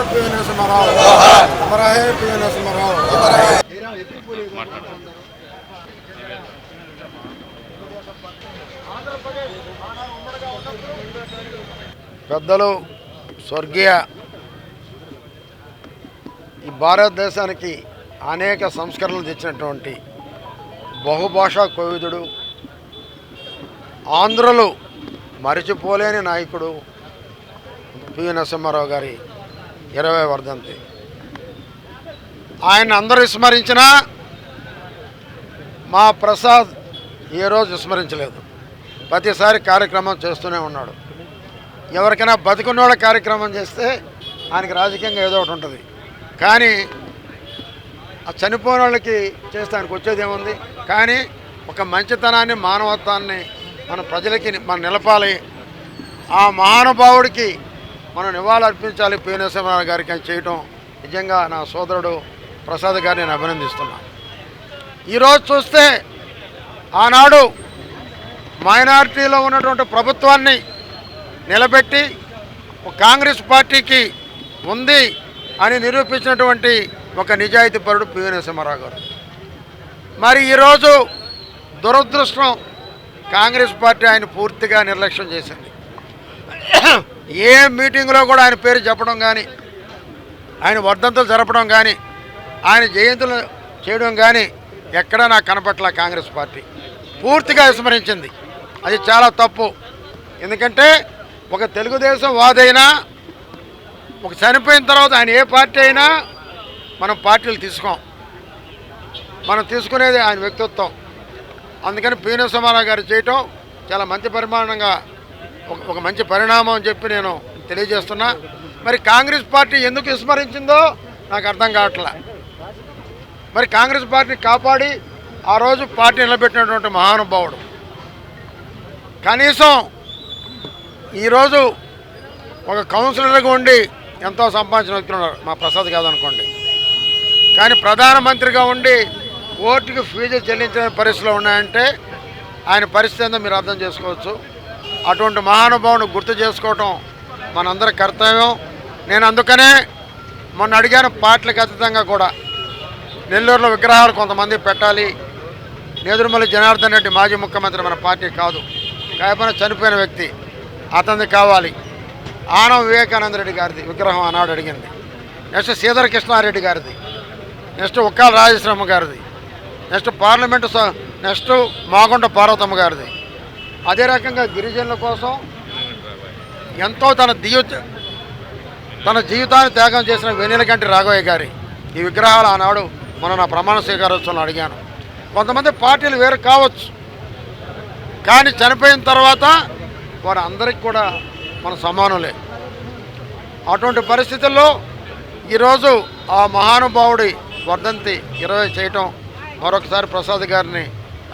నరసింహారావు. అమర పివి నరసింహారావు. పెద్దలు స్వర్గీయ ఈ భారతదేశానికి అనేక సంస్కరణలు తెచ్చినటువంటి బహుభాషా కోవిదుడు ఆంధ్రులు మరిచిపోలేని నాయకుడు పివి నరసింహారావు గారి ఇరవై వర్ధంతి ఆయన అందరూ విస్మరించినా మా ప్రసాద్ ఏ రోజు విస్మరించలేదు. ప్రతిసారి కార్యక్రమం చేస్తూనే ఉన్నాడు. ఎవరికైనా బతుకున్నోళ్ళ కార్యక్రమం చేస్తే ఆయనకి రాజకీయంగా ఏదో ఒకటి ఉంటుంది. కానీ ఆ చనిపోయిన వాళ్ళకి చేస్తే ఆయనకు వచ్చేది ఏముంది? కానీ ఒక మంచితనాన్ని మానవత్వాన్ని మన ప్రజలకి మనం నిలపాలి. ఆ మహానుభావుడికి మనం నివాళులర్పించాలి అర్పించాలి నరసింహారావు గారికి అని చేయటం నిజంగా నా సోదరుడు ప్రసాద్ గారిని నేను అభినందిస్తున్నాను ఈరోజు చూస్తే ఆనాడు మైనారిటీలో ఉన్నటువంటి ప్రభుత్వాన్ని నిలబెట్టి కాంగ్రెస్ పార్టీకి ఉంది అని నిరూపించినటువంటి ఒక నిజాయితీ పరుడు పివి నరసింహారావు గారు. మరి ఈరోజు దురదృష్టం కాంగ్రెస్ పార్టీ ఆయన పూర్తిగా నిర్లక్ష్యం చేసింది. ఏ మీటింగ్లో కూడా ఆయన పేరు చెప్పడం కానీ ఆయన వర్ధంతులు జరపడం కానీ ఆయన జయంతులు చేయడం కానీ ఎక్కడా నాకు కనపట్ల కాంగ్రెస్ పార్టీ. పూర్తిగా విస్మరించింది. అది చాలా తప్పు. ఎందుకంటే ఒక తెలుగుదేశం వాదైనా ఒక చనిపోయిన తర్వాత ఆయన ఏ పార్టీ అయినా మనం పార్టీలు తీసుకోం. మనం తీసుకునేది ఆయన వ్యక్తిత్వం. అందుకని పీనో సుమారావు గారు చేయటం చాలా మంచి పరిమాణంగా ఒక- ఒక మంచి పరిణామం అని చెప్పి నేను తెలియజేస్తున్నా. మరి కాంగ్రెస్ పార్టీ ఎందుకు విస్మరించిందో నాకు అర్థం కావట్లే. మరి కాంగ్రెస్ పార్టీని కాపాడి ఆ రోజు పార్టీ నిలబెట్టినటువంటి మహానుభావుడు. కనీసం ఈరోజు ఒక కౌన్సిలర్గా ఉండి ఎంతో సంపాదించిన వ్యక్తులు మా ప్రసాద్ కాదనుకోండి కానీ ప్రధానమంత్రిగా ఉండి ఓటుకు ఫీజు చెల్లించిన పరిస్థితులు ఉన్నాయంటే ఆయన పరిస్థితి ఏందో మీరు అర్థం చేసుకోవచ్చు. అటువంటి మహానుభావుని గుర్తు చేసుకోవటం మనందరి కర్తవ్యం. నేను అందుకనే మొన్న అడిగాను పార్టీలకు అతీతంగా కూడా. నెల్లూరులో విగ్రహాలు కొంతమంది పెట్టాలి. నేదురుమల్లి జనార్దన్ రెడ్డి మాజీ ముఖ్యమంత్రి మన పార్టీ కాదు. కాకపోయినా చనిపోయిన వ్యక్తి అతనిది కావాలి. ఆనం వివేకానంద రెడ్డి గారిది విగ్రహం ఆనాడు అడిగింది. నెక్స్ట్ శ్రీధర కృష్ణారెడ్డి గారిది. నెక్స్ట్ ఉక్కాల రాజశ్రమ గారిది. నెక్స్ట్ పార్లమెంటు స- నెక్స్ట్ మాగుంట పార్వతమ్మ గారిది. అదే రకంగా గిరిజనుల కోసం ఎంతో తన దియు తన జీవితాన్ని త్యాగం చేసిన వెన్నెలకంటి రాఘవయ్య గారి ఈ విగ్రహాలు ఆనాడు మనం నా ప్రమాణ స్వీకారోత్సవంలో అడిగాను. కొంతమంది పార్టీలు వేరు కావచ్చు. కానీ చనిపోయిన తర్వాత వారు అందరికి కూడా మన సమానులే అటువంటి పరిస్థితుల్లో ఈరోజు ఆ మహానుభావుడి వర్ధంతి ఇరవై చేయటం మరొకసారి ప్రసాద్ గారిని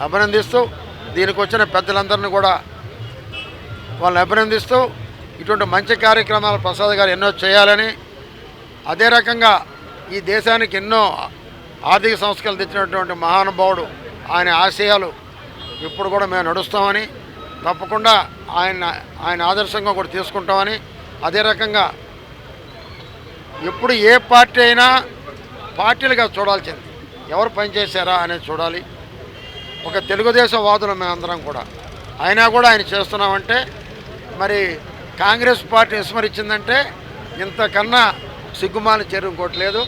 అభినందిస్తూ దీనికి వచ్చిన పెద్దలందరినీ కూడా వాళ్ళని అభినందిస్తూ ఇటువంటి మంచి కార్యక్రమాలు ప్రసాద్ గారు ఎన్నో చేయాలని అదే రకంగా ఈ దేశానికి ఎన్నో ఆర్థిక సంస్కరణలు తెచ్చినటువంటి మహానుభావుడు ఆయన ఆశయాలు ఇప్పుడు కూడా మేము నడుస్తామని తప్పకుండా ఆయన ఆయన ఆదర్శంగా కూడా తీసుకుంటామని అదే రకంగా ఎప్పుడు ఏ పార్టీ అయినా పార్టీలుగా చూడాల్సింది. ఎవరు పనిచేశారా అనేది చూడాలి. ఒక తెలుగుదేశం వాదులు మేమందరం కూడా. అయినా కూడా ఆయన చేస్తున్నామంటే మరి కాంగ్రెస్ పార్టీ విస్మరించిందంటే ఇంతకన్నా సిగ్గుమాలి చర్య ఇంకోటి లేదు.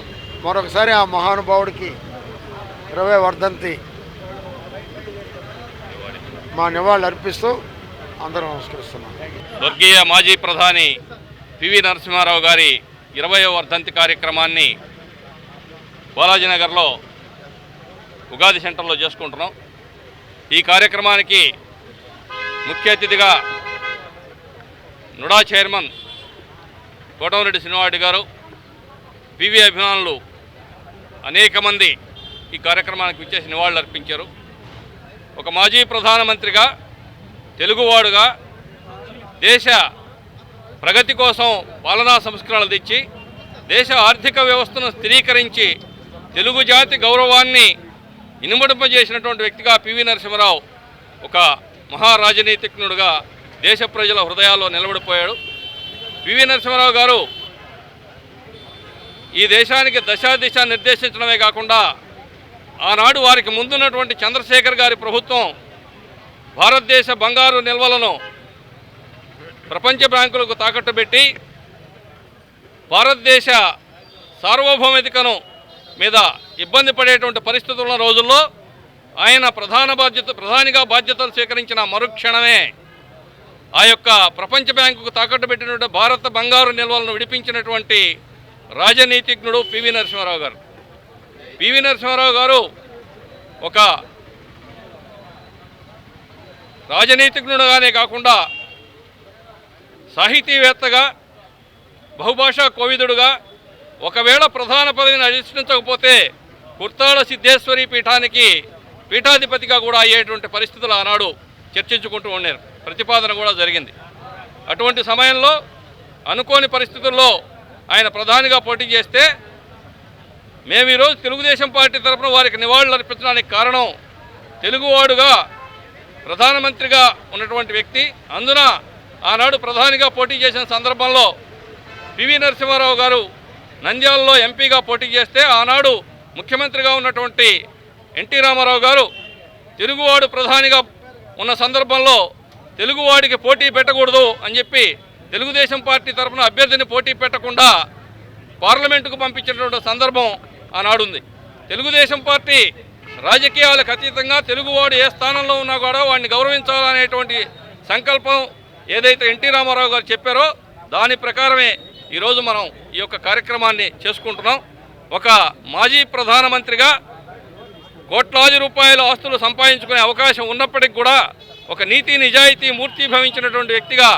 మరొకసారి ఆ మహానుభావుడికి ఇరవై వర్ధంతి మా నివాళులు అర్పిస్తూ అందరం నమస్కరిస్తున్నాం. స్వర్గీయ మాజీ ప్రధాని పివి నరసింహారావు గారి ఇరవయో వర్ధంతి కార్యక్రమాన్ని బాలాజీనగర్లో ఉగాది సెంటర్లో చేసుకుంటున్నాం. ఈ కార్యక్రమానికి ముఖ్య అతిథిగా నుడా చైర్మన్ కోటమిరెడ్డి శ్రీనివారెడ్డి గారు పివి అభిమానులు అనేక మంది ఈ కార్యక్రమానికి విచ్చేసి నివాళులు అర్పించారు. ఒక మాజీ ప్రధానమంత్రిగా తెలుగువాడుగా దేశ ప్రగతి కోసం పాలనా సంస్కరణలు తెచ్చి దేశ ఆర్థిక వ్యవస్థను స్థిరీకరించి తెలుగు జాతి గౌరవాన్ని ఇనుమడింపజేసినటువంటి వ్యక్తిగా పివి నరసింహరావు ఒక మహారాజనీతిజ్ఞుడుగా దేశ ప్రజల హృదయాల్లో నిలబడిపోయాడు. పివి నరసింహరావు గారు ఈ దేశానికి దశాదిశ నిర్దేశించడమే కాకుండా ఆనాడు వారికి ముందున్నటువంటి చంద్రశేఖర్ గారి ప్రభుత్వం భారతదేశ బంగారు నిల్వలను ప్రపంచ బ్యాంకులకు తాకట్టు పెట్టి భారతదేశ సార్వభౌమికను మీద ఇబ్బంది పడేటువంటి పరిస్థితులు ఉన్న రోజుల్లో ఆయన ప్రధాన బాధ్యత ప్రధానిగా బాధ్యతలు స్వీకరించిన మరుక్షణమే ఆ యొక్క ప్రపంచ బ్యాంకుకు తాకట్టు పెట్టినటువంటి భారత బంగారు నిల్వలను విడిపించినటువంటి రాజనీతిజ్ఞుడు పివి నరసింహారావు గారు. పివి నరసింహారావు గారు ఒక రాజనీతిజ్ఞుడుగానే కాకుండా సాహితీవేత్తగా బహుభాషా కోవిదుడుగా ఒకవేళ ప్రధాన పదవిని అధిష్ఠించకపోతే కుర్తాళ సిద్ధేశ్వరి పీఠానికి పీఠాధిపతిగా కూడా అయ్యేటువంటి పరిస్థితులు ఆనాడు చర్చించుకుంటూ ఉన్నారు ప్రతిపాదన కూడా జరిగింది. అటువంటి సమయంలో అనుకోని పరిస్థితుల్లో ఆయన ప్రధానిగా పోటీ చేస్తే మేము ఈరోజు తెలుగుదేశం పార్టీ తరఫున వారికి నివాళులు అర్పించడానికి కారణం తెలుగువాడుగా ప్రధానమంత్రిగా ఉన్నటువంటి వ్యక్తి. అందున ఆనాడు ప్రధానిగా పోటీ చేసిన సందర్భంలో పివి నరసింహారావు గారు నంద్యాలలో ఎంపీగా పోటీ చేస్తే ఆనాడు ముఖ్యమంత్రిగా ఉన్నటువంటి ఎన్టీ రామారావు గారు తెలుగువాడు ప్రధానిగా ఉన్న సందర్భంలో తెలుగువాడికి పోటీ పెట్టకూడదు అని చెప్పి తెలుగుదేశం పార్టీ తరఫున అభ్యర్థిని పోటీ పెట్టకుండా పార్లమెంటుకు పంపించినటువంటి సందర్భం ఆనాడుంది తెలుగుదేశం పార్టీ రాజకీయాలకు అతీతంగా తెలుగువాడు ఏ స్థానంలో ఉన్నా కూడా వాడిని గౌరవించాలనేటువంటి సంకల్పం ఏదైతే ఎన్టీ రామారావు గారు చెప్పారో దాని ప్రకారమే ఈరోజు మనం ఈ యొక్క కార్యక్రమాన్ని చేసుకుంటున్నాం. ఒక మాజీ ప్రధానమంత్రిగా కోట్లాది రూపాయల ఆస్తులు సంపాదించుకునే అవకాశం ఉన్నప్పటికీ కూడా ఒక నీతి నిజాయితీ మూర్తి భవించినటువంటి వ్యక్తిగా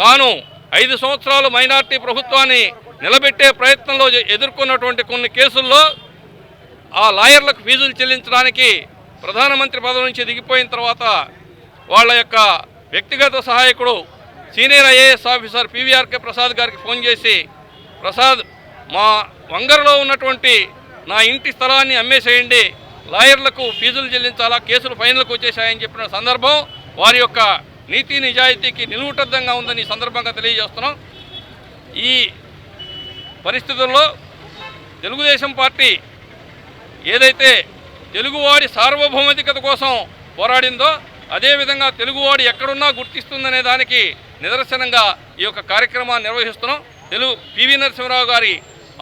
తాను ఐదు సంవత్సరాలు మైనార్టీ ప్రభుత్వాన్ని నిలబెట్టే ప్రయత్నంలో ఎదుర్కొన్నటువంటి కొన్ని కేసుల్లో ఆ లాయర్లకు ఫీజులు చెల్లించడానికి ప్రధానమంత్రి పదవి నుంచి దిగిపోయిన తర్వాత వాళ్ళ యొక్క వ్యక్తిగత సహాయకుడు senior IAS officer PVRK Prasad గారికి ఫోన్ చేసి ప్రసాద్ మా వంగరలో ఉన్నటువంటి నా ఇంటి స్థలాన్ని అమ్మేసేయండి. లాయర్లకు ఫీజులు చెల్లించాలా కేసులు ఫైనల్కు వచ్చేసాయని చెప్పిన సందర్భం వారి యొక్క నీతి నిజాయితీకి నిలువుటద్దంగా ఉందని సందర్భంగా తెలియజేస్తున్నాం. ఈ పరిస్థితుల్లో తెలుగుదేశం పార్టీ ఏదైతే తెలుగువాడి సార్వభౌమతికత కోసం పోరాడిందో అదేవిధంగా తెలుగువాడు ఎక్కడున్నా గుర్తిస్తుందనే దానికి నిదర్శనంగా ఈ యొక్క కార్యక్రమాన్ని నిర్వహిస్తున్నాం. తెలుగు పివి నరసింహరావు గారి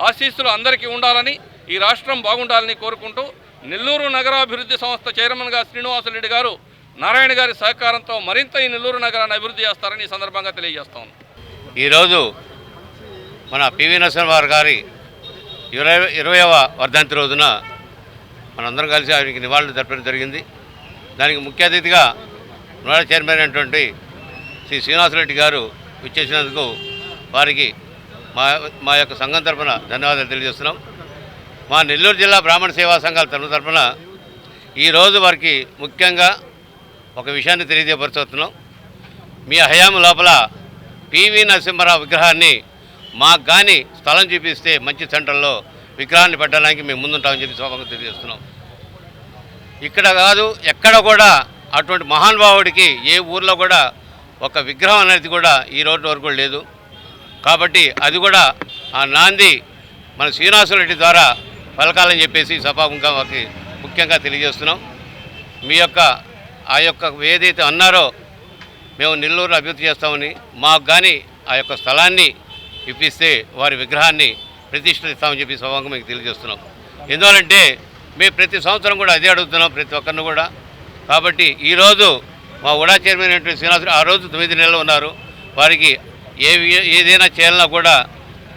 ఆశీస్సులు అందరికీ ఉండాలని ఈ రాష్ట్రం బాగుండాలని కోరుకుంటూ నెల్లూరు నగరాభివృద్ధి సంస్థ చైర్మన్గా శ్రీనివాసరెడ్డి గారు నారాయణ గారి సహకారంతో మరింత ఈ నెల్లూరు నగరాన్ని అభివృద్ధి చేస్తారని ఈ సందర్భంగా తెలియజేస్తాం ఈరోజు మన పివి నరసింహారావు గారి ఇరవై ఇరవయవ వర్ధంతి రోజున మనందరం కలిసి ఆయనకి నివాళులు జరపడం జరిగింది. దానికి ముఖ్య అతిథిగా నోడా చైర్మన్ అయినటువంటి శ్రీ శ్రీనివాసరెడ్డి గారు విచ్చేసినందుకు వారికి మా మా యొక్క సంఘం తరఫున ధన్యవాదాలు తెలియజేస్తున్నాం. మా నెల్లూరు జిల్లా బ్రాహ్మణ సేవా సంఘాల తరఫు తరఫున ఈరోజు వారికి ముఖ్యంగా ఒక విషయాన్ని తెలియజేయపరుచుతున్నాం మీ హయాము లోపల పివి నరసింహరావు విగ్రహాన్ని మాకు కానీ స్థలం చూపిస్తే మంచి సెంటర్లో విగ్రహాన్ని పెట్టడానికి మేము ముందుంటామని చెప్పి శోభంగా తెలియజేస్తున్నాం. ఇక్కడ కాదు ఎక్కడ కూడా అటువంటి మహానుభావుడికి ఏ ఊర్లో కూడా ఒక విగ్రహం అనేది కూడా ఈ రోజు వరకు లేదు. కాబట్టి అది కూడా ఆ నాంది మన శ్రీనివాసరెడ్డి ద్వారా పలకాలని చెప్పేసి సభాముఖంగా వారికి ముఖ్యంగా తెలియజేస్తున్నాం. మీ యొక్క ఆ యొక్క ఏదైతే అన్నారో మేము నెల్లూరు అభివృద్ధి చేస్తామని మాకు కానీ ఆ యొక్క స్థలాన్ని ఇప్పిస్తే వారి విగ్రహాన్ని ప్రతిష్ఠిస్తామని చెప్పి సభాముఖం మీకు తెలియజేస్తున్నాం. ఎందువలంటే మేము ప్రతి సంవత్సరం కూడా అదే అడుగుతున్నాం ప్రతి ఒక్కరిని కూడా. కాబట్టి ఈరోజు మా ఉడా చైర్మన్ అయినటువంటి శ్రీనివాసరావు ఆ రోజు తొమ్మిది నెలలు ఉన్నారు. వారికి ఏ ఏదైనా చేయాలన్నా కూడా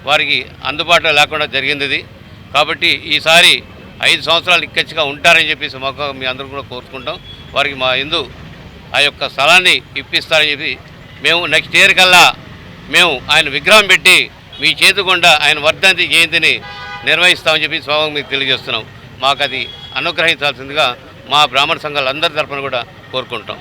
వారికి అందుబాటులో లేకుండా జరిగింది ఇది కాబట్టి ఈసారి ఐదు సంవత్సరాలు ఇక్కచ్చిగా ఉంటారని చెప్పేసి మాకు మీ అందరూ కూడా కోరుకుంటాం. వారికి మా ఎందు ఆ యొక్క స్థలాన్ని ఇప్పిస్తారని చెప్పి మేము నెక్స్ట్ ఇయర్ కల్లా మేము ఆయన విగ్రహం పెట్టి మీ చేతి గుండా ఆయన వర్ధంతి జయంతిని నిర్వహిస్తామని చెప్పి స్వామి మీకు తెలియజేస్తున్నాం. మాకు అది అనుగ్రహించాల్సిందిగా మా బ్రాహ్మణ సంఘాలు అందరి కూడా కోరుకుంటాం.